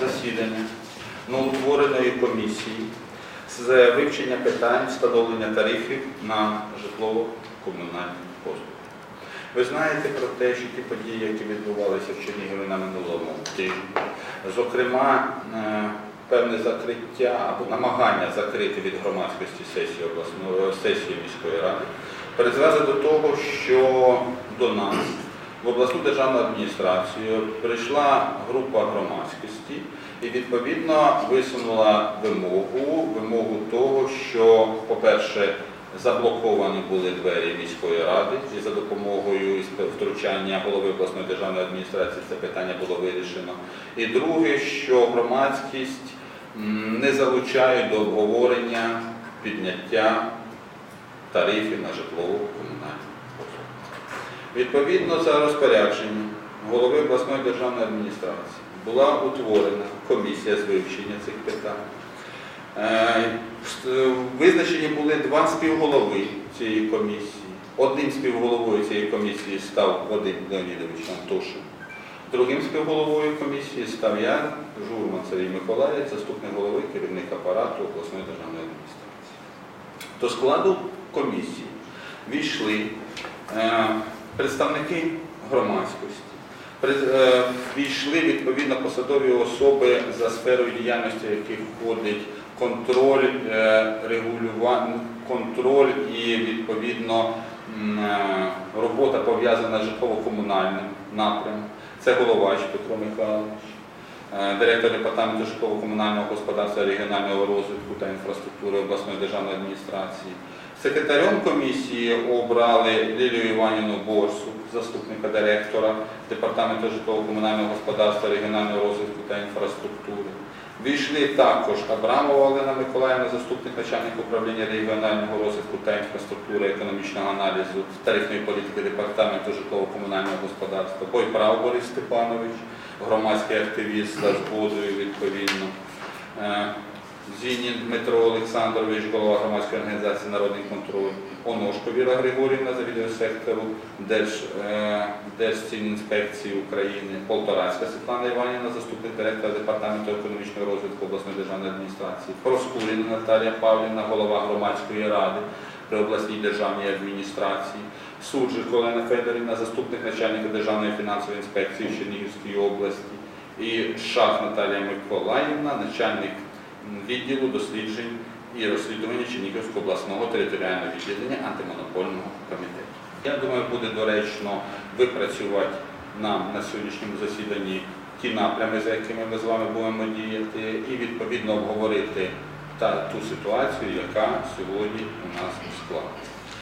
засідання новоутвореної комісії з вивчення питань встановлення тарифів на житлово-комунальні послуги. Ви знаєте про те, що ті події, які відбувалися в Чернігові на минулому тижні, зокрема, е, певне закриття або намагання закрити від громадськості сесії обласної сесії міської ради, призвели до того, що до нас в обласну державну адміністрацію прийшла група громадськості і відповідно висунула вимогу, вимогу того, що, по-перше, заблоковані були двері міської ради, і за допомогою втручання голови обласної державної адміністрації це питання було вирішено. І друге, що громадськість не залучають до обговорення підняття тарифів на житлово-комунальні послуги. Відповідно за розпорядженням голови обласної державної адміністрації була утворена комісія з вивчення цих питань. Е, Визначені були два співголови цієї комісії. Одним співголовою цієї комісії став Вадим Леонідович Антошин. Другим співголовою комісії став я, Журман Сергій Миколаївич, заступник голови, керівник апарату обласної державної адміністрації. До складу комісії війшли представники громадськості, е, війшли відповідно посадові особи за сферою діяльності, яких входить контроль, е, контроль і відповідно е, робота пов'язана з житлово-комунальним напрямом. Це Головач Петро Михайлович, е, директор департаменту житлово-комунального господарства, регіонального розвитку та інфраструктури обласної державної адміністрації. Секретарем комісії обрали Лілію Іванівну Борсу, заступника директора департаменту житлово-комунального господарства, регіонального розвитку та інфраструктури. Війшли також Абрамова Олена Миколаївна, заступник начальника управління регіонального розвитку та інфраструктури економічного аналізу тарифної політики департаменту житлово-комунального господарства, Бойправ Борис Степанович, громадський активіст за згодою відповідно. Зінін Дмитро Олександрович, голова громадської організації Народний контроль, Оношко Віра Григорівна, завідувач сектору е, Держцінінспекції України, Полторацька Світлана Іванівна, заступник директора департаменту економічного розвитку обласної державної адміністрації, Проскуріна Наталія Павлівна, голова громадської ради при обласній державній адміністрації, Суджик Олена Федорівна, заступник начальника Державної фінансової інспекції в Чернігівській області, і Шах Наталія Миколаївна, начальник відділу досліджень і розслідування Чернігівського обласного територіального відділення антимонопольного комітету. Я думаю, буде доречно випрацювати нам на сьогоднішньому засіданні ті напрями, за якими ми з вами будемо діяти, і відповідно обговорити та ту ситуацію, яка сьогодні у нас склалася.